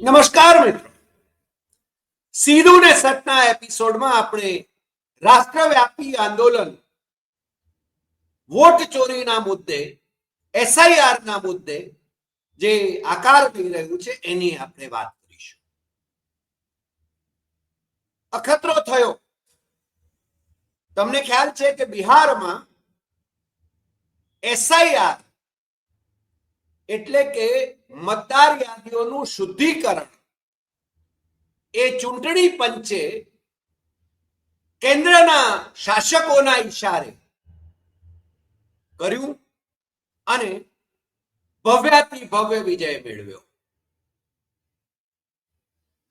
નમસ્કાર મિત્રો. સીધું ને સતના એપિસોડમાં આપણે રાષ્ટ્રવ્યાપી આંદોલન, વોટ ચોરીના મુદ્દે એસઆઈઆર ના મુદ્દે જે આકાર લઈ રહ્યું છે એની આપણે વાત કરીશું. અખતરો થયો. તમને ખ્યાલ છે કે બિહારમાં એસઆઈઆર એટલે કે મતદાર યાદીઓનું શુદ્ધિકરણ. એ ચૂંટણી પંચે કેન્દ્રના શાસકોના ઈશારે કર્યું અને ભવ્યાથી ભવ્ય વિજય મેળવ્યો.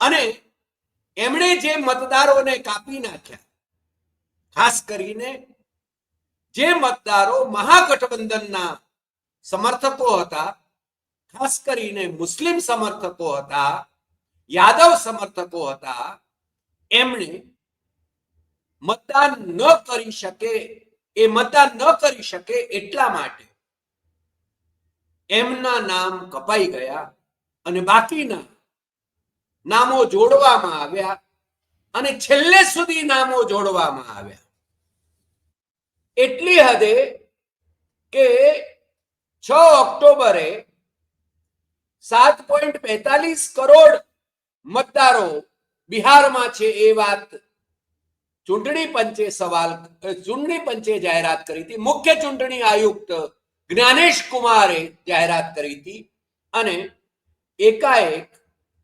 અને એમણે જે મતદારોને કાપી નાખ્યા, ખાસ કરીને જે મતદારો મહાગઠબંધનના સમર્થકો હતા ખાસ કરીને મુસ્લિમ સમર્થકો હતા, યાદવ સમર્થકો હતા, એમણે મતદાન ન કરી શકે, એ મતદાન ન કરી શકે એટલા માટે એમના નામ કપાઈ ગયા અને બાકીના નામો જોડવામાં આવ્યા અને છેલ્લે સુધી નામો જોડવામાં આવ્યા. એટલી હદે કે છ ઓક્ટોબરે સાત પોઈન્ટ બેતાલીસ કરોડ મતદારો બિહારમાં છે એ વાત ચૂંટણી પંચે સવાલ ચૂંટણી પંચે જાહેરાત કરી હતી. મુખ્ય ચૂંટણી આયુક્ત જ્ઞાનેશ કુમારે જાહેરાત કરી હતી અને એકાએક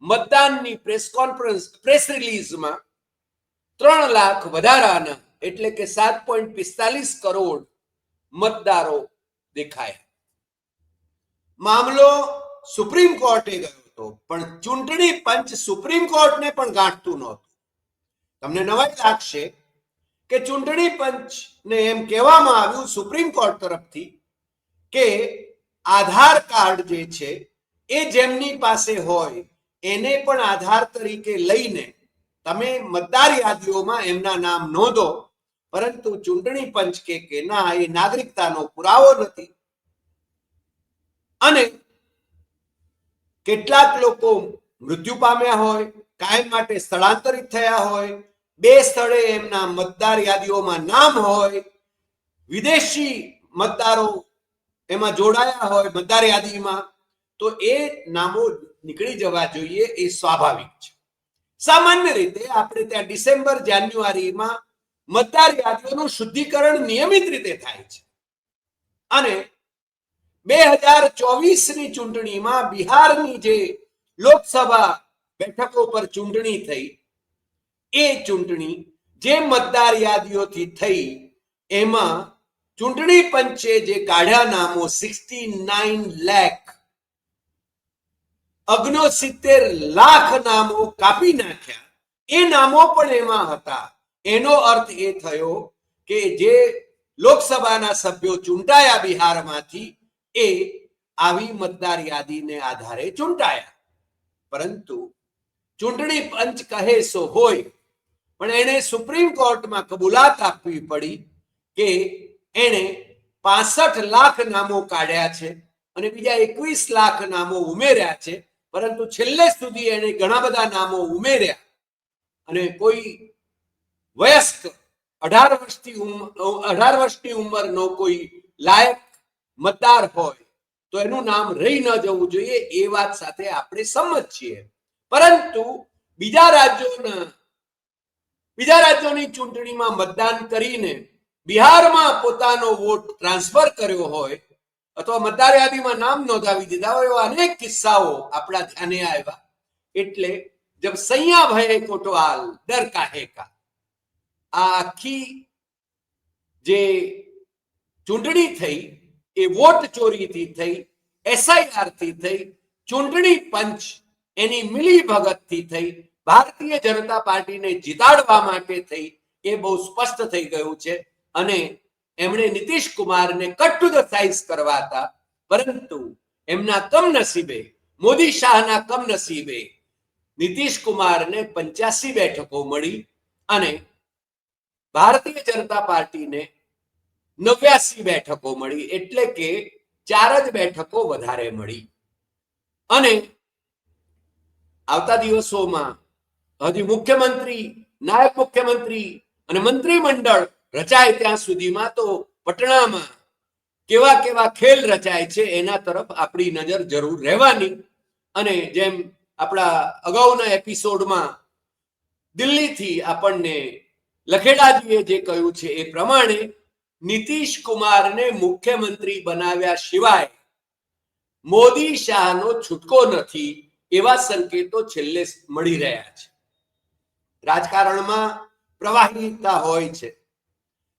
મતદાનની પ્રેસ કોન્ફરન્સ, પ્રેસ રિલીઝમાં ત્રણ લાખ વધારાના, એટલે કે સાત પોઈન્ટ પિસ્તાલીસ કરોડ મતદારો દેખાયા. મામલો સુપ્રીમ કોર્ટે ગયો હતો પણ ચૂંટણી પંચ સુપ્રીમ કોર્ટને પણ ગાંઠતું નહોતું. તમને નવાઈ લાગશે કે ચૂંટણી પંચને એમ કહેવામાં આવ્યું સુપ્રીમ કોર્ટ તરફથી કે આધાર કાર્ડ જે છે, એ જેમની પાસે હોય, એને પણ આધાર તરીકે લઈને તમે મતદાર યાદીઓમાં એમના નામ નોંધો, પરંતુ ચૂંટણી પંચ કે કે ના, એ નાગરિકતાનો પુરાવો નથી. અને કેટલાક લોકો મૃત્યુ પામ્યા હોય, કાયમ માટે સ્થળાંતરિત થયા હોય, બે સ્થળે એમના મતદાર યાદીઓમાં નામ હોય, વિદેશી મતદારો એમાં જોડાયા હોય મતદાર યાદીમાં, તો એ નામો નીકળી જવા જોઈએ એ સ્વાભાવિક છે. સામાન્ય રીતે આપણે ત્યાં ડિસેમ્બર, જાન્યુઆરીમાં મતદાર યાદીઓનું શુદ્ધિકરણ નિયમિત રીતે થાય છે. અને બે હજાર ચોવીસની ચૂંટણીમાં બિહારની જે લોકસભા બેઠકો પર ચૂંટણી થઈ, એ ચૂંટણી જે મતદાર યાદીઓથી થઈ, એમાં ચૂંટણી પંચે જે કાઢ્યા નામો સિક્સટી નાઇન લેખ, અગ્નોસિત્તેર લાખ નામો કાપી નાખ્યા. એ નામો પણ એમાં હતા. એનો અર્થ એ થયો કે જે લોકસભાના સભ્યો ચૂંટાયા બિહારમાંથી એ આવી મતદાર યાદીને આધારે ચૂંટાયા. પરંતુ ચૂંટણી પંચ કહે સો હોય, પણ એને સુપ્રીમ કોર્ટમાં કબૂલાત આપવી પડી કે એણે પાસઠ લાખ નામો કાઢ્યા છે અને બીજા એકવીસ લાખ નામો ઉમેર્યા છે, પરંતુ છેલ્લે સુધી એણે ઘણા બધા નામો ઉમેર્યા. અને કોઈ વયસ્ક, અઢાર વર્ષથી અઢાર વર્ષની ઉંમરનો કોઈ લાયક મતદાર હોય, તો એનું નામ રહી ન જવું જોઈએ, એ વાત સાથે આપણે સંમત છીએ. પરંતુ બીજા રાજ્યોના, બીજા રાજ્યોની ચૂંટણીમાં મતદાન કરીને બિહારમાં પોતાનો વોટ ટ્રાન્સફર કર્યો હોય, અથવા મતદાર યાદીમાં નામ નોંધાવી દીધા હોય, એવા અનેક કિસ્સાઓ આપણા ધ્યાને આવ્યા. એટલે જબ સૈયા ભય કોટવાલ ડર કાહે કા? આ આખી જે ચૂંટણી થઈ એ વોટ ચોરીથી થઈ એસઆઈઆરથી થઈ, ચૂંટણી પંચ એની મિલી ભગતથી થઈ, ભારતીય જનતા પાર્ટીને જીતાડવા માટે થઈ, એ બહુ સ્પષ્ટ થઈ ગયું છે. અને એમણે નીતિશ કુમારને કટ ટુ ધ સાઇઝ કરવા હતા. પરંતુ એમના કમનસીબે, મોદી શાહના કમનસીબે નીતિશ કુમારને પંચ્યાસી બેઠકો મળી અને ભારતીય જનતા પાર્ટીને નવ્યાસી બેઠકો મળી, એટલે કે ચાર જ બેઠકો વધારે મળી. અને આવતા દિવસોમાં હજી મુખ્યમંત્રી, નાયબ મુખ્યમંત્રી અને મંત્રીમંડળ રચાય ત્યાં સુધીમાં તો પટણામાં કેવા કેવા ખેલ રચાય છે એના તરફ આપણી નજર જરૂર રહેવાની. અને જેમ આપણા અગાઉના એપિસોડમાં દિલ્હીથી આપણને લખેડાજીએ જે કહ્યું છે એ પ્રમાણે નીતિશ કુમારને મુખ્યમંત્રી બનાવ્યા સિવાય મોદી શાહનો છૂટકો નથી એવા સંકેતો છેલ્લે મળી રહ્યા છે. રાજકારણમાં પ્રવાહીતા હોય છે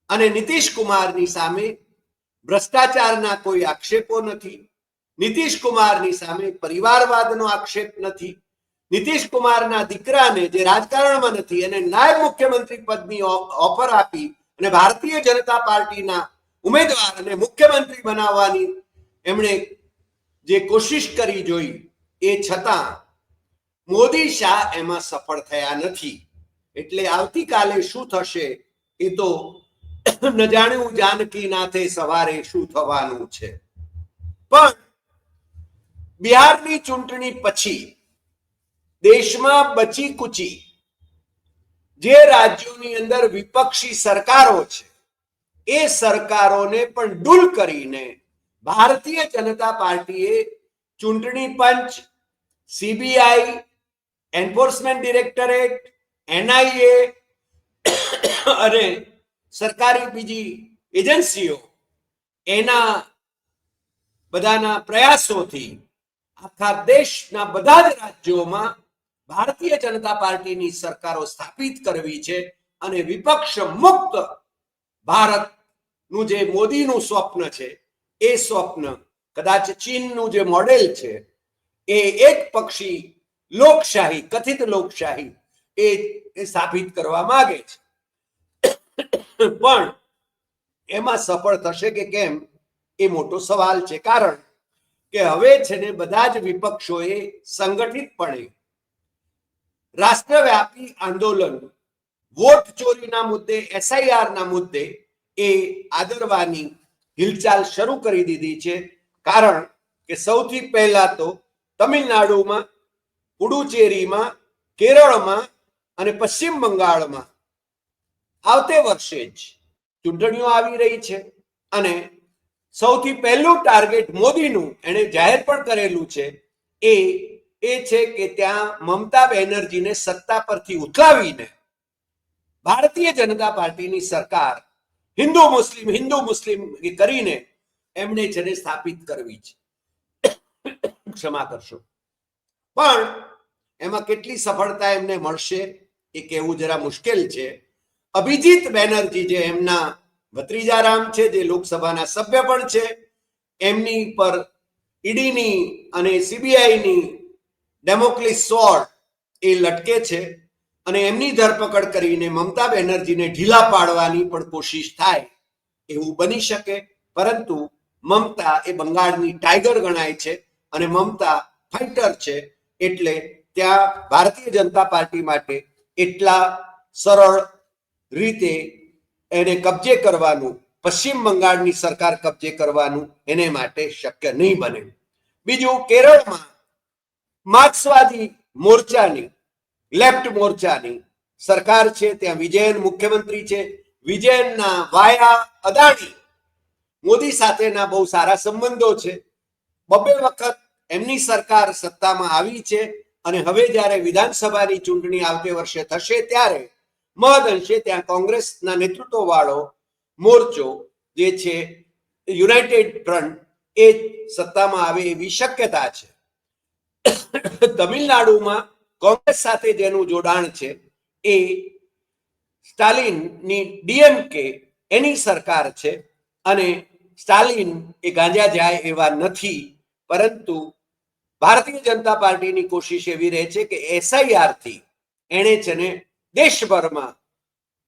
અને નીતિશ કુમારની સામે ભ્રષ્ટાચારના કોઈ આક્ષેપો નથી. નીતિશ કુમારની સામે પરિવારવાદનો આક્ષેપ નથી. નીતિશ કુમારના દીકરાને જે રાજકારણમાં નથી એને નાયબ મુખ્યમંત્રી પદની ઓફર આપી અને ભારતીય જનતા પાર્ટીના ઉમેદવાર અને મુખ્યમંત્રી બનાવવાની એમણે જે કોશિશ કરી જોઈ, એ છતાં મોદી શાહ એમાં સફળ થયા નથી. એટલે આવતીકાલે શું થશે, એ તો ન જાણ્યું જાનકી નાથે સવારે શું થવાનું છે. પણ બિહારની ચૂંટણી પછી દેશમાં બચી કુચી જે રાજ્યોની અંદર વિપક્ષી સરકારો છે, એ સરકારોને પણ ડૂલ કરીને ભારતીય જનતા પાર્ટીએ ચૂંટણી પંચ સીબીઆઈ એન્ફોર્સમેન્ટ ડિરેક્ટરેટ એનઆઈએ અને સરકારી બીજી એજન્સીઓ, એના બધાના પ્રયાસોથી આખા દેશના બધા જ રાજ્યોમાં ભારતીય જનતા પાર્ટીની સરકારો સ્થાપિત કરવી છે અને વિપક્ષ મુક્ત ભારતનું જે મોદીનું સ્વપ્ન છે, એ સ્વપ્ન કદાચ ચીનનું જે મોડેલ છે, એ એક પક્ષી લોકશાહી, કથિત લોકશાહી એ સ્થાપિત કરવા માંગે છે. પણ એમાં સફળ થશે કે કેમ એ મોટો સવાલ છે. કારણ કે હવે છે ને બધા જ વિપક્ષોએ સંગઠિતપણે રાષ્ટ્રવ્યાપી આંદોલન, વોટ ચોરીના મુદ્દે એસઆઈઆર ના મુદ્દે એ આદરવાની હિલચાલ શરૂ કરી દીધી છે. કારણ કે સૌથી પહેલા તો તમિલનાડુમાં, પુડુચેરીમાં, કેરળમાં અને પશ્ચિમ બંગાળમાં આવતે વર્ષે જ ચૂંટણીઓ આવી રહી છે અને સૌથી પહેલું ટાર્ગેટ મોદીનું એણે જાહેર પણ કરેલું છે એ એ છે કે ત્યાં મમતા બેનર્જીને સત્તા પરથી ઉથલાવીને ભારતીય જનતા પાર્ટીની સરકાર, હિન્દુ મુસ્લિમ હિન્દુ મુસ્લિમ કરીને એમણે જેને સ્થાપિત કરવી છે. ક્ષમા કરશો. પણ એમાં કેટલી સફળતા એમને મળશે એ કહેવું જરા મુશ્કેલ છે. અભિજીત બેનર્જી જે એમના ભત્રીજારામ છે, જે લોકસભાના સભ્ય પણ છે, એમની પર ઈડીની અને સીબીઆઈની ડેમોક્લિસ સોર્ડ એ લટકે છે અને એમની ધરપકડ કરીને મમતા બેનર્જીને ઢીલા પાડવાની પણ કોશિશ થાય એવું બની શકે, પરંતુ મમતા એ બંગાળની ટાઈગર ગણાય છે અને મમતા ફાઈટર છે એટલે ત્યાં ભારતીય જનતા પાર્ટી માટે એટલા સરળ રીતે એને કબજે કરવાનું, પશ્ચિમ બંગાળની સરકાર કબજે કરવાનું એને માટે શક્ય નહીં બને. બીજું કેરળમાં માર્ક્સવાદી મોરચાની, લેફ્ટ મોરચાની સરકાર છે, ત્યાં વિજયન મુખ્યમંત્રી છે. વિજયનના વાયા અદાણી મોદી સાથેના બહુ સારા સંબંધો છે. બબે વખત એમની સરકાર સત્તામાં આવી છે અને હવે જ્યારે વિધાનસભાની ચૂંટણી આવતે વર્ષે થશે ત્યારે મહદઅંશે ત્યાં કોંગ્રેસના નેતૃત્વ વાળો મોરચો જે છે, યુનાઇટેડ ફ્રન્ટ, એ સત્તામાં આવે એવી શક્યતા છે. તમિલનાડુમાં કોંગ્રેસ સાથે જેનું જોડાણ છે એ સ્ટાલિનની ડીએમકે એની સરકાર છે અને સ્ટાલિન એ ગાંજા જાય એવા નથી, પરંતુ ભારતીય જનતા પાર્ટીની કોશિશ એવી રહે છે કે એસઆઈઆરથી એણે છે ને દેશભરમાં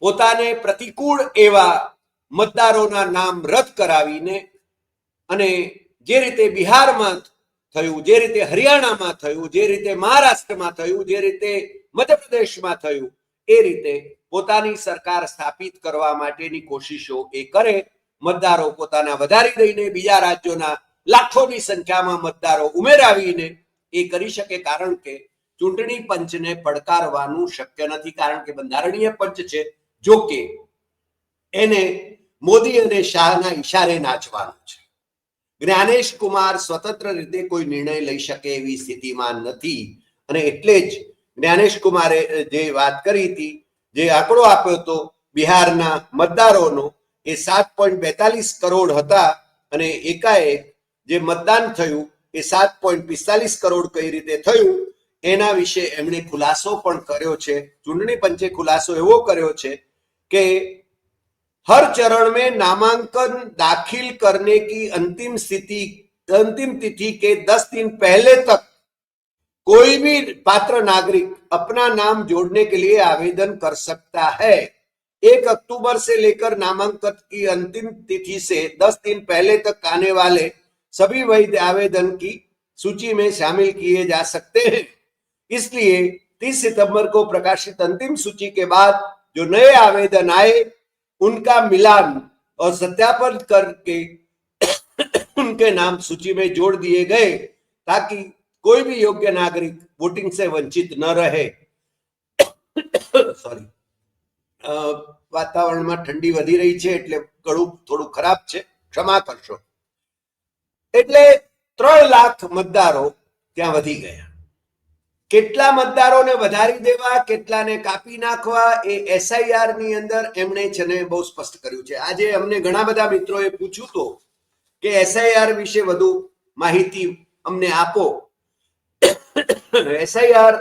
પોતાને પ્રતિકૂળ એવા મતદારોના નામ રદ કરાવીને અને જે રીતે બિહારમાં થયું, જે રીતે હરિયાણામાં થયું, જે રીતે મહારાષ્ટ્રમાં થયું, જે રીતે મધ્યપ્રદેશમાં થયું, એ રીતે પોતાની સરકાર સ્થાપિત કરવા માટેની કોશિશો એ કરે. મતદારો પોતાના વધારી દઈને બીજા રાજ્યોના લાખોની સંખ્યામાં મતદારો ઉમેરાવીને એ કરી શકે, કારણ કે ચૂંટણી પંચને પડકારવાનું શક્ય નથી, કારણ કે બંધારણીય પંચ છે, જો કે એને મોદી અને શાહના ઈશારે નાચવાનું છે. જ્ઞાનેશ કુમાર સ્વતંત્ર રીતે કોઈ નિર્ણય લઈ શકે એવી સ્થિતિમાં નથી. અને એટલે જ જ્ઞાનેશ કુમારે જે વાત કરી હતી, જે આંકડો આપ્યો હતો બિહારના મતદારોનો, એ સાત પોઈન્ટ બેતાલીસ કરોડ હતા અને એકાએક જે મતદાન થયું એ સાત પોઈન્ટ પિસ્તાલીસ કરોડ કઈ રીતે થયું, એના વિશે એમણે ખુલાસો પણ કર્યો છે. ચૂંટણી પંચે ખુલાસો એવો કર્યો છે કે हर चरण में नामांकन दाखिल करने की अंतिम स्थिति, अंतिम तिथि के दस दिन पहले तक कोई भी पात्र नागरिक अपना नाम जोड़ने के लिए आवेदन कर सकता है। एक अक्टूबर से लेकर नामांकन की अंतिम तिथि से दस दिन पहले तक आने वाले सभी वैध आवेदन की सूची में शामिल किए जा सकते हैं। इसलिए 30 सितंबर को प्रकाशित अंतिम सूची के बाद जो नए आवेदन आए उनका मिलान और सत्यापन करके उनके नाम सूची में जोड़ दिए गए ताकि कोई भी योग्य नागरिक वोटिंग से वंचित न रहे સોરી વાતાવરણમાં ઠંડી વધી રહી છે એટલે ગળું થોડું ખરાબ છે ક્ષમા કરશો એટલે ત્રણ લાખ મતદારો ત્યાં વધી ગયા કેટલા મતદારોને વધારી દેવા, કેટલાને કાપી નાખવા, એ એસઆઈઆરની અંદર એમણે છે ને બહુ સ્પષ્ટ કર્યું છે. આજે અમને ઘણા બધા મિત્રોએ પૂછ્યું તો કે એસઆઈઆર વિશે વધુ માહિતી અમને આપો. એસઆઈઆર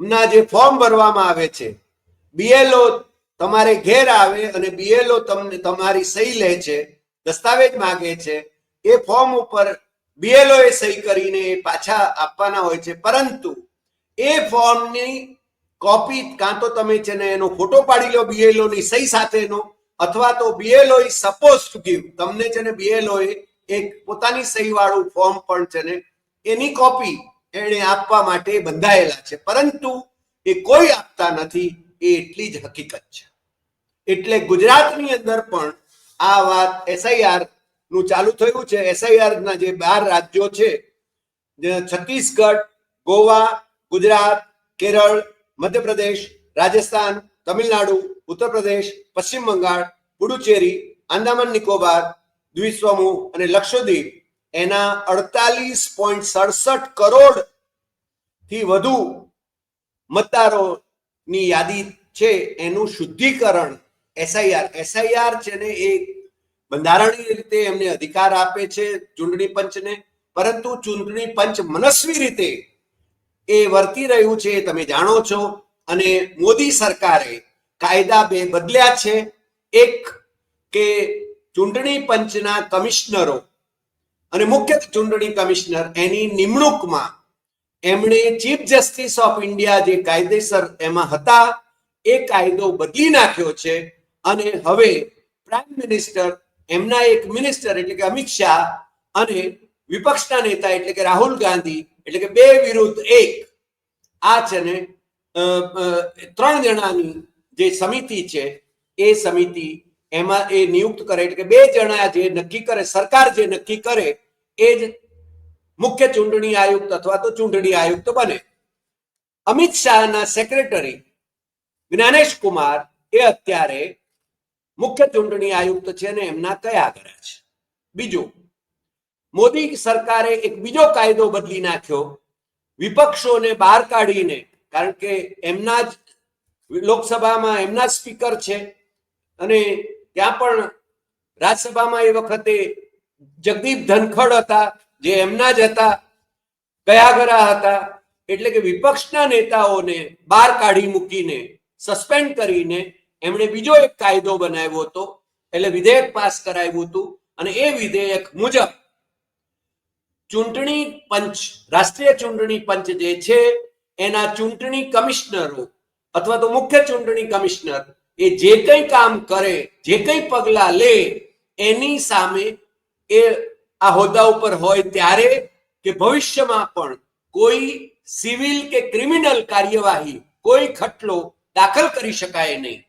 ના જે ફોર્મ ભરવામાં આવે છે બીએલઓ તમારે ઘેર આવે અને બીએલઓ તમને તમારી સહી લે છે, દસ્તાવેજ માંગે છે, એ ફોર્મ ઉપર બીએલઓ એ સહી કરીને પાછા આપવાના હોય છે. પરંતુ એ ફોર્મની કોપી કાં તો તમે છે ને એનો ફોટો પાડી લો બીએલઓ ની સહી સાથેનો, અથવા તો બીએલઓ સપોઝ ટુ ગીવ તમને છે ને બીએલઓ એક પોતાની સહી વાળું ફોર્મ પણ છે ને એની કોપી એને આપવા માટે બંધાયેલા છે. પરંતુ એ કોઈ આપતા નથી, એ એટલી જ હકીકત છે. એટલે ગુજરાતની અંદર પણ આ વાત એસઆઈઆર નું ચાલુ થયું છે. એસઆઈઆર ના જે બાર રાજ્યો છે છત્તીસગઢ, ગોવા, ગુજરાત, કેરળ, મધ્યપ્રદેશ, રાજસ્થાન, તમિલનાડુ ઉત્તર પ્રદેશ પશ્ચિમ બંગાળ, પુડુચેરી, આંદામાન નિકોબાર દ્વીપસમૂહ અને લક્ષદ્વીપ એના અડતાલીસ પોઈન્ટ સડસઠ કરોડથી વધુ મતદારોની યાદી છે. એનું શુદ્ધિકરણ એસઆઈઆર એસઆઈઆર છે ને એ બંધારણીય રીતે એમને અધિકાર આપે છે ચૂંટણી પંચને, પરંતુ ચૂંટણી પંચ મનસ્વી રીતે એ વર્તી રહ્યું છે તમે જાણો છો. અને મોદી સરકારે કાયદા બે બદલ્યા છે. એક કે ચૂંટણી પંચના કમિશનરો અને મુખ્ય ચૂંટણી કમિશનર એની નિમણૂકમાં એમણે ચીફ જસ્ટિસ ઓફ ઇન્ડિયા જે કાયદેસર એમાં હતા, એ કાયદો બદલી નાખ્યો છે. અને હવે પ્રાઇમ મિનિસ્ટર એમના એક મિનિસ્ટર એટલે કે અમિત શાહ અને વિપક્ષના નેતા એટલે કે રાહુલ ગાંધી, એટલે કે બે વિરુદ્ધ એક. આ છે ને ત્રણ જણાની જે સમિતિ છે, એ સમિતિ એમાં એ નિયુક્ત કરે એટલે કે બે જણા જે નક્કી કરે, સરકાર જે નક્કી કરે, એ જ મુખ્ય ચૂંટણી આયુક્ત અથવા તો ચૂંટણી આયુક્ત બને. અમિત શાહના સેક્રેટરી જ્ઞાનેશ કુમાર એ અત્યારે મુખ્ય ચૂંટણી આયુક્ત છે અને એમના કયા કર્યા છે? બીજું, મોદી સરકારે એક બીજો કાયદો બદલી નાખ્યો, વિપક્ષોને બહાર કાઢીને, કારણ કે એમના જ લોકસભામાં એમના સ્પીકર છે અને ત્યાં પણ રાજ્યસભામાં એ વખતે જગદીપ ધનખડ હતા, જે એમના જ હતા કયાગરા હતા, એટલે કે વિપક્ષના નેતાઓને બહાર કાઢી મૂકીને, સસ્પેન્ડ કરીને એમણે બીજો એક કાયદો બનાવ્યો હતો, એટલે વિધેયક પાસ કરાવ્યું હતું, અને એ વિધેયક મુજબ ચૂંટણી પંચ, રાષ્ટ્રીય ચૂંટણી પંચ જે છે, એના ચૂંટણી કમિશનરો અથવા તો મુખ્ય ચૂંટણી કમિશનર એ જે કંઈ કામ કરે, જે કંઈ પગલા લે, એની સામે એ આ હોદ્દા ઉપર હોય ત્યારે કે ભવિષ્યમાં પણ કોઈ સિવિલ કે ક્રિમિનલ કાર્યવાહી, કોઈ ખટલો દાખલ કરી શકાય નહીં.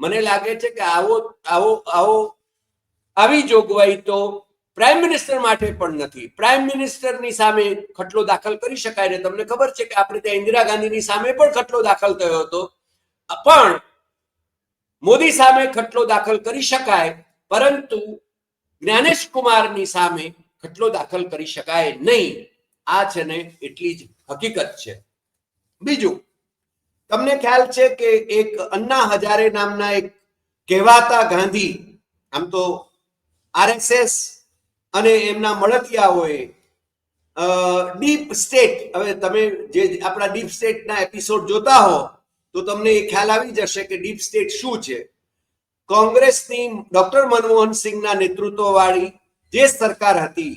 મને લાગે છે કે આવો આવો આવો, આવી જોગવાઈ તો પ્રાઇમ મિનિસ્ટર માટે પણ નથી. પ્રાઇમ મિનિસ્ટરની સામે ખટલો દાખલ કરી શકાય ને તમને ખબર છે કે આપણે ત્યાં ઇન્દિરા ગાંધીની સામે પણ ખટલો દાખલ થયો હતો. પણ મોદી સામે ખટલો દાખલ કરી શકાય, પરંતુ જ્ઞાનેશ કુમારની સામે ખટલો દાખલ કરી શકાય નહીં. આ છે ને એટલી જ હકીકત છે. બીજું તમને ખ્યાલ છે કે એક અન્ના હજારે નામના એક કહેવાતા ગાંધી, આમ તો આરએસએસ અને એમના મળતિયાઓએ ડીપ સ્ટેટ, હવે તમે જે આપણા ડીપ સ્ટેટના એપિસોડ જોતા હો, તો તમને એ ખ્યાલ આવી જશે કે ડીપ સ્ટેટ શું છે. કોંગ્રેસની ડોક્ટર મનમોહન સિંહના નેતૃત્વવાળી જે સરકાર હતી,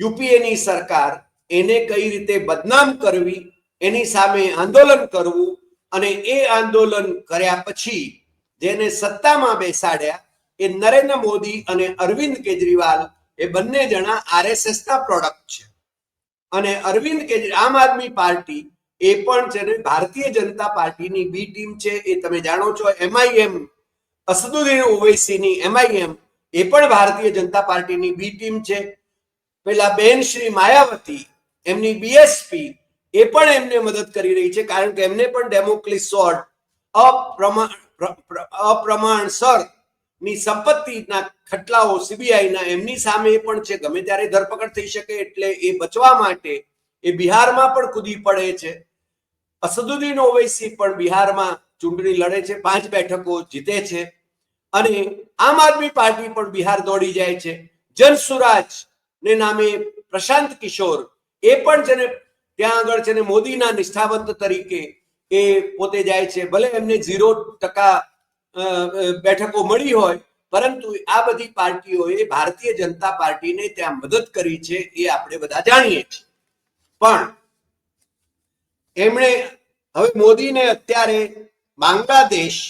યુપીએની સરકાર, એને કઈ રીતે બદનામ કરવી, એની સામે આંદોલન કરવું અને એ આંદોલન કર્યા પછી જેને સત્તામાં બેસાડ્યા એ નરેન્દ્ર મોદી અને અરવિંદ કેજરીવાલ એ બંને જણા આરએસએસ ના પ્રોડક્ટ છે. અને અરવિંદ કેજરી આમ આદમી પાર્ટી એ પણ છે ભારતીય જનતા પાર્ટીની બી ટીમ છે એ તમે જાણો છો એમઆઈએમ અસદુદ્દીન ઓવૈસીની એમઆઈએમ એ પણ ભારતીય જનતા પાર્ટીની બી ટીમ છે. પેલા બેન શ્રી માયાવતી, એમની બીએસપી એ પણ એમને મદદ કરી રહી છે, કારણ કે એમને પણ ડેમોક્લિસ સોર્ટ અપ્રમાણ પ્ર- પ્ર- અપ્રમાણસરની સંપત્તિના ખટલાઓ સીબીઆઈના એમની સામે પણ છે. ગમે ત્યારે ધરપકડ થઈ શકે એટલે એ બચવા માટે એ બિહારમાં પણ કૂદી પડે છે. અસદુદ્દીન ઓવૈસી પણ બિહારમાં ચૂંટણી લડે છે, પાંચ બેઠકો જીતે છે અને આમ આદમી પાર્ટી પણ બિહાર દોડી જાય છે. જનસુરાજ ને નામે પ્રશાંત કિશોર, એ પણ છે ને ત્યાં આગળ છે ને મોદીના નિષ્ઠાવંત તરીકે એ પોતે જાય છે. ભલે એમને ઝીરો ટકા બેઠકો મળી હોય, પરંતુ આ બધી પાર્ટીઓએ ભારતીય જનતા પાર્ટીને ત્યાં મદદ કરી છે એ આપણે બધા જાણીએ છીએ. પણ એમણે હવે મોદીને અત્યારે બાંગ્લાદેશ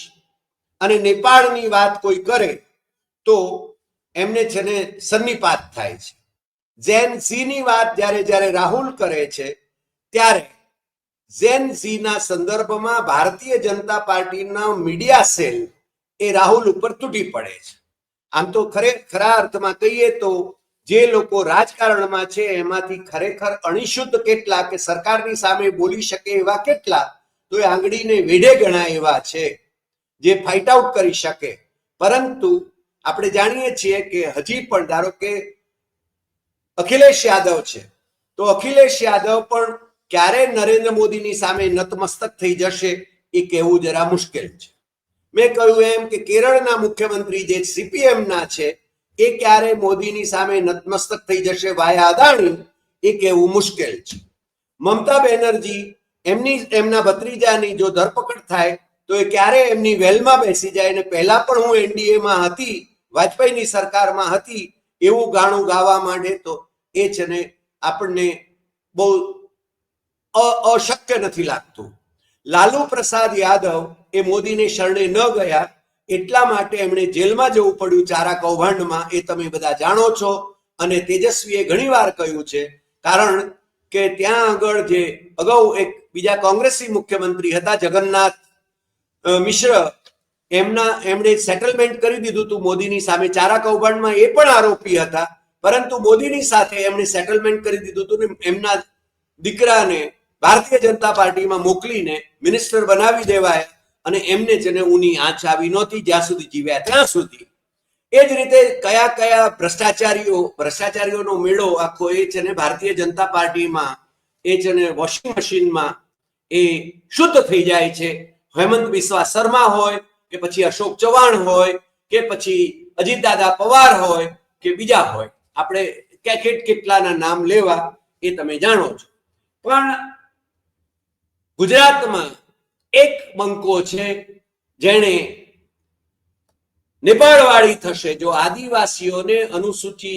અને નેપાળની વાત કોઈ કરે તો એમને છે ને સન્નિપાત થાય છે. ઝેનની વાત જ્યારે જ્યારે રાહુલ કરે છે ત્યારે ઝેન ઝીના સંદર્ભમાં ભારતીય જનતા પાર્ટીના મીડિયા સેલ એ રાહુલ ઉપર તૂટી પડે છે. આમ તો ખરે, ખરા અર્થમાં કહીએ તો જે લોકો રાજકારણમાં છે એમાંથી ખરેખર અણિશુદ્ધ કેટલા કે સરકારની સામે બોલી શકે એવા કેટલા તો એ આંગળીને વેઢે ગણાય એવા છે જે ફાઇટ આઉટ કરી શકે. પરંતુ આપણે જાણીએ છીએ કે હજી પણ ધારો કે અખિલેશ યાદવ છે, તો અખિલેશ યાદવ પણ ક્યારે નરેન્દ્ર મોદીની સામે નતમસ્તક થઈ જશે એ કહેવું જરા મુશ્કેલ છે. મેં કહ્યું એમ કે કેરળના મુખ્યમંત્રી જે સીપીએમ ના છે, એ ક્યારે મોદીની સામે નતમસ્તક થઈ જશે વાયા અદાણી, એ કહેવું મુશ્કેલ છે. મમતા બેનર્જી, એમની, એમના ભત્રીજાની જો ધરપકડ થાય, તો એ ક્યારે એમની વેલમાં બેસી જાય ને પહેલા પણ હું એનડીએમાં હતી, વાજપેયીની સરકારમાં હતી, એવું ગાણું ગાવા માંડે તો એ છે ને આપણને બહુ અશક્ય નથી લાગતું. લાલુ પ્રસાદ યાદવ એ મોદીને શરણે ન ગયા, એટલા માટે એમણે જેલમાં જવું પડ્યું. ચારા કૌભાંડમાં એ તમે બધા જાણો છો અને તેજસ્વીએ ઘણીવાર કહ્યું છે, કારણ કે ત્યાં આગળ જે અગાઉ એક બીજા કોંગ્રેસી મુખ્યમંત્રી હતા, જગન્નાથ મિશ્ર, એમના, એમણે સેટલમેન્ટ કરી દીધું હતું મોદીની સામે. ચારા કૌભાંડમાં એ પણ આરોપી હતા, પરંતુ મોદીની સાથે એમણે સેટલમેન્ટ કરી દીધું હતું ને એમના દીકરાને ભારતીય જનતા પાર્ટીમાં મોકલીને મિનિસ્ટર બનાવી દેવાય અને એમને છે ને ઊની આંચ આવી નહોતી જ્યાં સુધી જીવ્યા ત્યાં સુધી. એ જ રીતે કયા કયા ભ્રષ્ટાચારીઓ, ભ્રષ્ટાચારીઓનો મેળો આખો એ છે ને ભારતીય જનતા પાર્ટીમાં, એ છે ને વોશિંગ મશીનમાં એ શુદ્ધ થઈ જાય છે. હેમંત બિસ્વા શર્મા હોય કે પછી અશોક ચૌહાણ હોય કે પછી અજીત દાદા પવાર હોય કે બીજા હોય. આપણે કેટ કેટલાના નામ લેવા એ તમે જાણો છો. પણ ગુજરાતમાં એક બંકો છે જેણે નેપાળવાળી થશે. જો આદિવાસીઓને અનુસૂચિ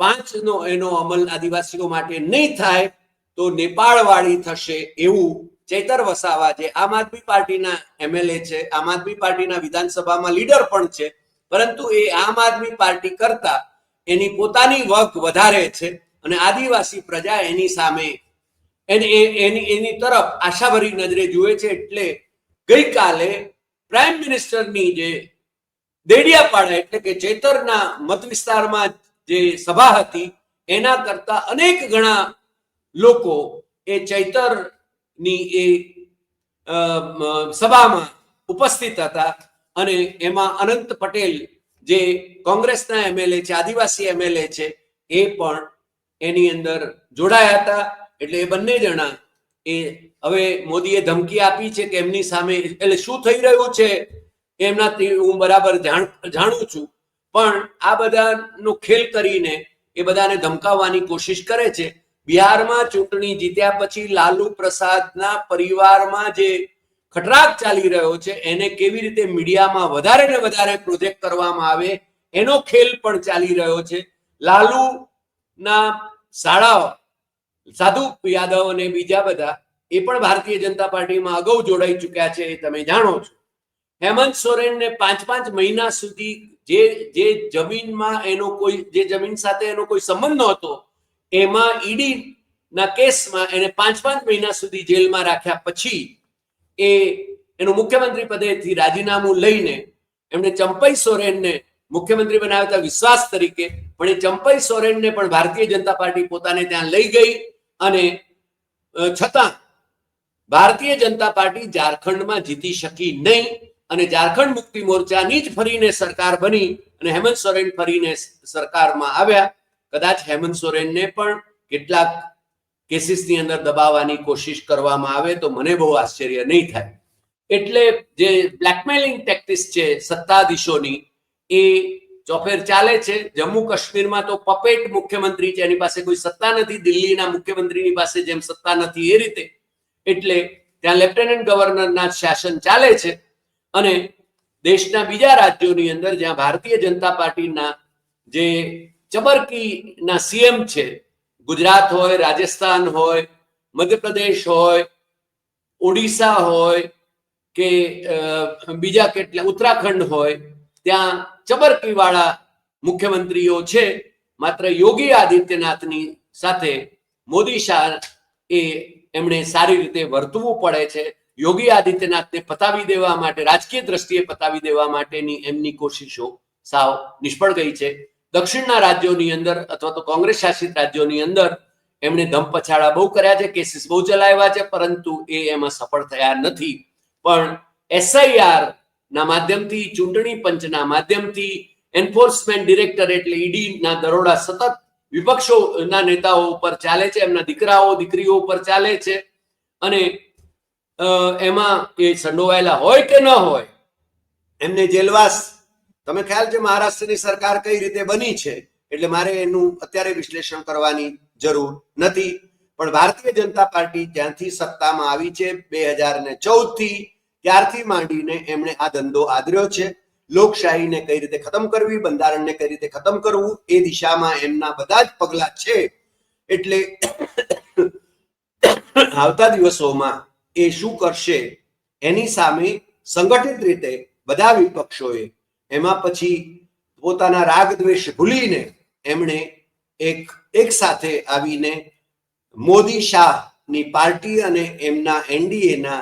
પાંચ નો એનો અમલ આદિવાસીઓ માટે નહીં થાય, તો નેપાળવાળી થશે એવું ચેતર વસાવા, જે આમ આદમી પાર્ટીના એમએલએ છે, આમ આદમી પાર્ટીના વિધાનસભામાં લીડર પણ છે, પરંતુ એ આમ આદમી પાર્ટી કરતા એની પોતાની વક વધારે છે અને આદિવાસી પ્રજા એની સામે એની એની એની તરફ આશાભરી નજરે જુએ છે એટલે ગઈકાલે પ્રાઇમ મિનિસ્ટરની જે દેડિયાપાડા એટલે કે ચેતરના મત વિસ્તારમાં જે સભા હતી, એના કરતા અનેક ઘણા લોકો એ ચૈતરની એ સભામાં ઉપસ્થિત હતા અને એમાં અનંત પટેલ જે કોંગ્રેસના એમએલએ છે, આદિવાસી એમએલએ છે, એ પણ એની અંદર જોડાયા હતા. એટલે એ બંને જણા એ હવે મોદીએ ધમકી આપી છે કે એમની સામે, એટલે શું થઈ રહ્યું છે એમનાથી હું બરાબર જાણું છું. પણ આ બધાનો ખેલ કરીને એ બધાને ધમકાવવાની કોશિશ કરે છે. બિહારમાં ચૂંટણી જીત્યા પછી લાલુ પ્રસાદના પરિવારમાં જે ખટરાક ચાલી રહ્યો છે, એને કેવી રીતે મીડિયામાં વધારે ને વધારે પ્રોજેક્ટ કરવામાં આવે, એનો ખેલ પણ ચાલી રહ્યો છે. લાલુ ના શાળાઓ સાધુ યાદવ અને બીજા બધા એ પણ ભારતીય જનતા પાર્ટીમાં અગાઉ જોડાઈ ચુક્યા છે એ તમે જાણો છો. હેમંત સોરેનને પાંચ પાંચ મહિના સુધી જે જે જમીનમાં એનો કોઈ, જે જમીન સાથે એનો કોઈ સંબંધ નહોતો, એમાં ઈડી ના કેસમાં એને પાંચ પાંચ મહિના સુધી જેલમાં રાખ્યા પછી એ, એનું મુખ્યમંત્રી પદેથી રાજીનામું લઈને એમણે ચંપઈ સોરેનને મુખ્યમંત્રી બનાવ્યા વિશ્વાસ તરીકે, પણ એ ચંપઈ સોરેનને પણ ભારતીય જનતા પાર્ટી પોતાને ત્યાં લઈ ગઈ. અને છતાં ભારતીય જનતા પાર્ટી ઝારખંડમાં જીતી શકી નહીં અને ઝારખંડ મુક્તિ મોરચાની જ ફરીને સરકાર બની અને હેમંત સોરેન ફરીને સરકારમાં આવ્યા. કદાચ હેમંત સોરેનને પણ કેટલાક કેસીસની અંદર દબાવવાની કોશિશ કરવામાં આવે તો મને બહુ આશ્ચર્ય નહીં થાય. એટલે જે બ્લેકમેલિંગ ટેક્ટિસ છે સત્તાધીશોની, એ ચોફેર ચાલે છે, જમ્મુ કાશ્મીરમાં તો પપેટ મુખ્યમંત્રી છે, એની પાસે કોઈ સત્તા નથી, દિલ્હીના મુખ્યમંત્રીની પાસે જેમ સત્તા નથી એ રીતે. એટલે ત્યાં લેફ્ટનન્ટ ગવર્નરના શાસન ચાલે છે અને દેશના બીજા રાજ્યોની અંદર જ્યાં ભારતીય જનતા પાર્ટીના જે ચબરકીના સીએમ છે, ગુજરાત હોય, રાજસ્થાન હોય, મધ્યપ્રદેશ હોય, ઓડિશા હોય કે બીજા કેટલા, ઉત્તરાખંડ હોય, ત્યાં ચબરકીવાળા મુખ્યમંત્રીઓ છે. માત્ર યોગી આદિત્યનાથની સાથે મોદી શાહ એ એમણે સારી રીતે વર્તવું પડે છે. યોગી આદિત્યનાથને પતાવી દેવા માટે, રાજકીય દ્રષ્ટિએ પતાવી દેવા માટેની એમની કોશિશો સાવ નિષ્ફળ ગઈ છે. દક્ષિણના રાજ્યોની અંદર અથવા તો કોંગ્રેસ શાસિત રાજ્યોની અંદર એમણે ધમપછાડા બહુ કર્યા છે. કેસીસ બહુ ચલાવ્યા છે, પરંતુ એ એમાં સફળ થયા નથી. પણ એસઆઈઆર ના માધ્યમથી ચૂંટણી પંચના માધ્યમથી એન્ફોર્સમેન્ટ ડિરેક્ટર એટલે ઈડી ના દરોડા સતત વિપક્ષોના નેતાઓ ઉપર ચાલે છે, એમના દીકરાઓ, દીકરીઓ ઉપર ચાલે છે અને એમાં એ સંડોવાયેલા હોય કે ન હોય, એમને જેલવાસ, તમે ખ્યાલ છે મહારાષ્ટ્રની સરકાર કઈ રીતે બની છે? એટલે મારે એનું અત્યારે વિશ્લેષણ કરવાની જરૂર નથી. પણ ભારતીય જનતા પાર્ટી જ્યાંથી સત્તામાં આવી છે, બે હજાર ને ચૌદથી ત્યારથી માંડીને એમણે આ ધંધો આદર્યો છે. લોકશાહીને કઈ રીતે ખતમ કરવી, બંધારણને કઈ રીતે ખતમ કરવું, એ દિશામાં એમના બધા જ પગલા છે. એટલે આવતા દિવસોમાં એ શું કરશે? એની સામે સંગઠિત રીતે બધા વિપક્ષોએ એમાં પછી પોતાના રાગ દ્વેષ ભૂલીને એમણે એક એક સાથે આવીને મોદી શાહની પાર્ટી અને એમના એનડીએના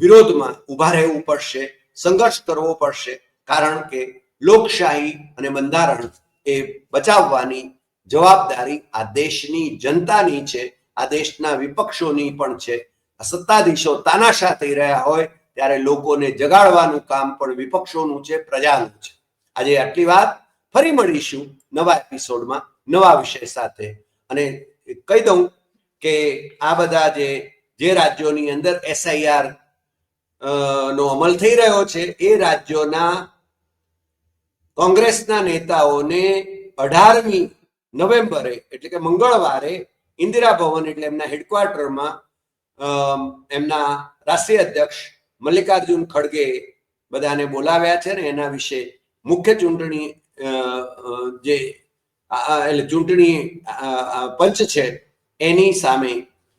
વિરોધમાં ઊભા રહેવું પડશે, સંઘર્ષ કરવો પડશે, કારણ કે લોકશાહી અને બંધારણ એ બચાવવાની જવાબદારી આ દેશની જનતાની છે, આ દેશના વિપક્ષોની પણ છે. સત્તાધીશો તાનાશા થઈ રહ્યા હોય ત્યારે લોકોને જગાડવાનું કામ પણ વિપક્ષોનું છે, પ્રજાનું છે. આજે આટલી વાત, ફરી મળીશું નવા એપિસોડમાં, નવા વિષય સાથે. અને કહી દઉં કે આ બધા જે જે રાજ્યોની અંદર એસઆઈઆર નો અમલ થઈ રહ્યો છે એ રાજ્યોના કોંગ્રેસના નેતાઓને અઢારમી નવેમ્બરે, એટલે કે મંગળવારે ઇન્દિરા ભવન, એટલે એમના હેડક્વાર્ટરમાં એમના રાષ્ટ્રીય અધ્યક્ષ મલ્લિકાર્જુન ખડગે બધાને બોલાવ્યા છે ને એના વિશે મુખ્ય ચૂંટણી જે એટલે ચૂંટણી પંચ છે એની સામે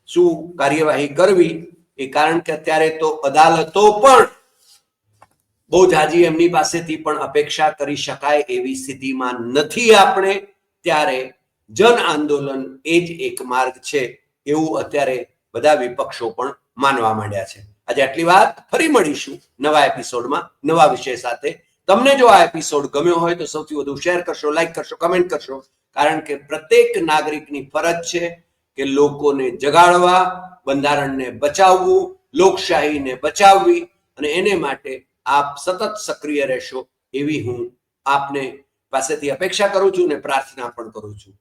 શું કાર્યવાહી કરવી એ કારણ કે અત્યારે તો અદાલતો પણ બહુ જાજી એમની પાસેથી પણ અપેક્ષા કરી શકાય એવી સ્થિતિમાં નથી આપણે, ત્યારે જન આંદોલન એ જ એક માર્ગ છે એવું અત્યારે બધા વિપક્ષો પણ માનવા માંડ્યા છે. આજે આટલી વાત, ફરી મળીશું નવા એપિસોડમાં, નવા વિષય સાથે. તમને જો આ એપિસોડ ગમ્યો હોય તો સૌથી વધુ શેર કરશો, લાઈક કરશો, કમેન્ટ કરશો, કારણ કે પ્રત્યેક નાગરિકની ફરજ છે કે લોકોને જગાડવા, બંધારણને બચાવવું, લોકશાહીને બચાવવી અને એને માટે આપ સતત સક્રિય રહેશો એવી હું આપને પાસેથી અપેક્ષા કરું છું અને પ્રાર્થના પણ કરું છું.